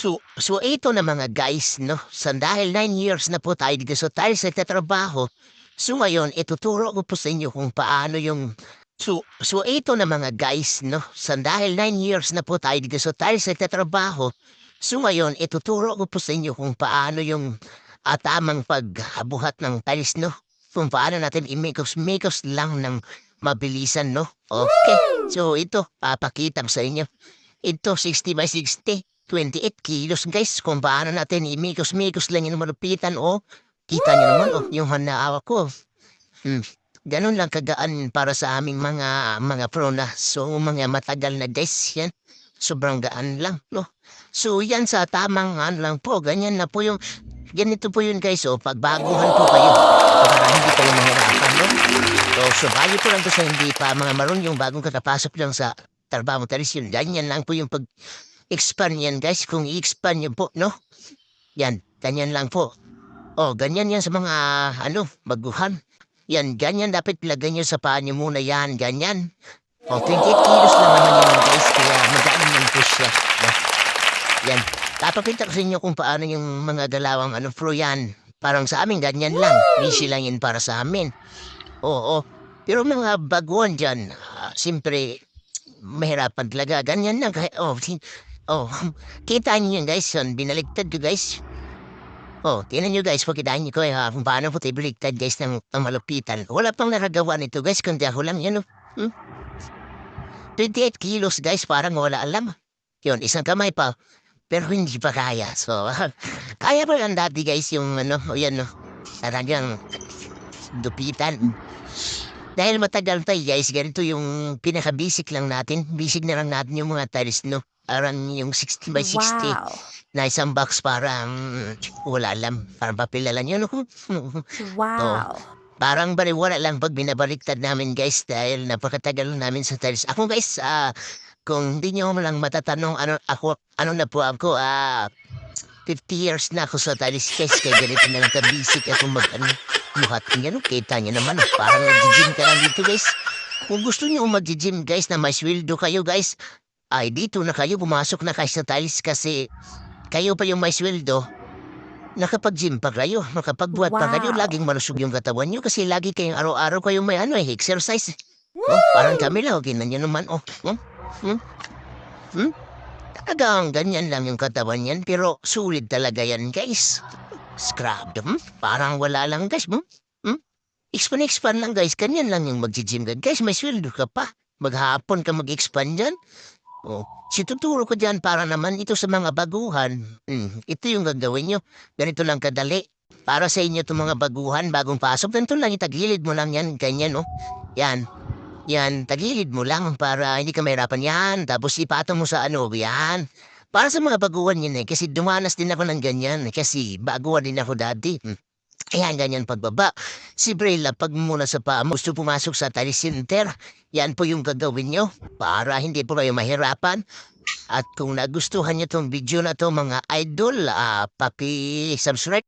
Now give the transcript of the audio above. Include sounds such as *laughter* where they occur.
So, so ito na mga guys, no? Sa dahil 9 years na po tayo dito sa tayo sa tatrabaho, so ngayon, ituturo ko po sa inyo kung paano yung... So, so ito na mga guys, no? Sa dahil 9 years na po tayo dito sa tayo sa tatrabaho, so ngayon, ituturo ko po sa inyo kung paano yung ah, tamang paghabuhat ng tiles, no? Kung paano natin i-makos-makos lang ng mabilisan, no? Okay. So, ito, papakita ko sa inyo. Ito, 60 by 60. 28 kilos, guys. Kung paano natin imikos-mikos lang yung malupitan, oh. Kita niyo naman, oh, yung hanaawa ko. Hmm. Ganun lang kagaan para sa aming mga mga pro na. So, mga matagal na guys, yan. Sobrang gaan lang, no? So, yan sa tamang ano lang po. Ganyan na po yung... Ganito po yun, guys, oh. Pagbaguhan po kayo. Para hindi kayo mahirapan, no? So, subayo po lang to sa hindi pa mga maroon yung bagong kakapasok lang sa trabaho mo. Taris yun. Ganyan lang po yung pag expand yan guys, kung i-expand yun po, no? Yan, ganyan lang po. Oh, ganyan yan sa mga, ano, baguhan. Yan, ganyan dapat ilagay nyo sa paa nyo muna yan, ganyan. Oh, 28 kilos lang naman yan guys, kaya magaan lang po siya. No? Yan, tapakita ko sa inyo kung paano yung mga galawang ano pro yan. Parang sa amin, ganyan lang. Easy lang yun para sa amin. Oo, pero mga baguhan dyan, ah, siyempre, mahirapan talaga. Ganyan lang. Kaya, oh, Oh, *laughs* kita niyo yun guys, yun, binaligtad ko guys. Oh, tingnan niyo guys, pakitaan niyo ko eh, ha, kung paano po tayo baliktad guys ng, ng malupitan. Wala pang nakagawa nito guys, kundi ako lang yan. Oh. Hmm? 28 kilos guys, parang wala alam. Yun, isang kamay pa. Pero hindi pa kaya. So, *laughs* kaya pa lang dati guys yung ano, o yan no. Talagang dupitan. Dahil matagal tayo guys, ganito yung pinaka-basic lang natin. Basic na lang natin yung mga tiles, no? Parang yung 60 by 60 Wow. na isang box parang wala lang. Parang papel lang yun. *laughs* Wow. parang baliwala lang pag binabaliktad namin guys dahil napakatagal namin sa tiles. Ako guys, ah, kung hindi nyo lang matatanong ano, ako, ano na po ako, ah, 50 years na ako sa tiles guys. Kaya ganito na lang ka-basic ako mag, ano, buhat niya, no? Kita niyo naman, oh, parang nag-gym ka lang dito guys. Kung gusto niyo mag-gym guys na may sweldo kayo guys, ay dito na kayo, pumasok na kayo sa tiles kasi kayo pa yung may sweldo. Nakapag-gym pa kayo, nakapagbuhat pa kayo, Wow. laging malusog yung katawan nyo kasi lagi kayong araw-araw kayong may ano eh, exercise. Oh, parang kami lang, okay na nyo naman, oh. Hmm? Hmm? Hmm? Talagang ganyan lang yung katawan yan, pero sulit talaga yan, guys. Scrub, hmm? Parang wala lang, guys, hmm? Hmm? Expand, expand lang, guys. Ganyan lang yung mag-gym ka. Guys, may sweldo ka pa. Maghapon ka mag-expand dyan. Oh, situturo ko dyan para naman ito sa mga baguhan. Hmm, ito yung gagawin nyo. Ganito lang kadali. Para sa inyo itong mga baguhan, bagong pasok, ganito lang, itagilid mo lang yan, ganyan, no? Yan. Yan, tagilid mo lang para hindi ka mahirapan yan. Tapos ipatong mo sa ano, yan. Para sa mga baguhan yun eh, kasi dumanas din ako ng ganyan. eh, Kasi baguhan din ako dati. Hmm. Ayan, ganyan pagbaba. Si Brayla, pag muna sa paa mo, gusto pumasok sa tali center. Yan po yung gagawin nyo para hindi po kayo mahirapan. At kung nagustuhan nyo tong video na to mga idol, ah, papi-subscribe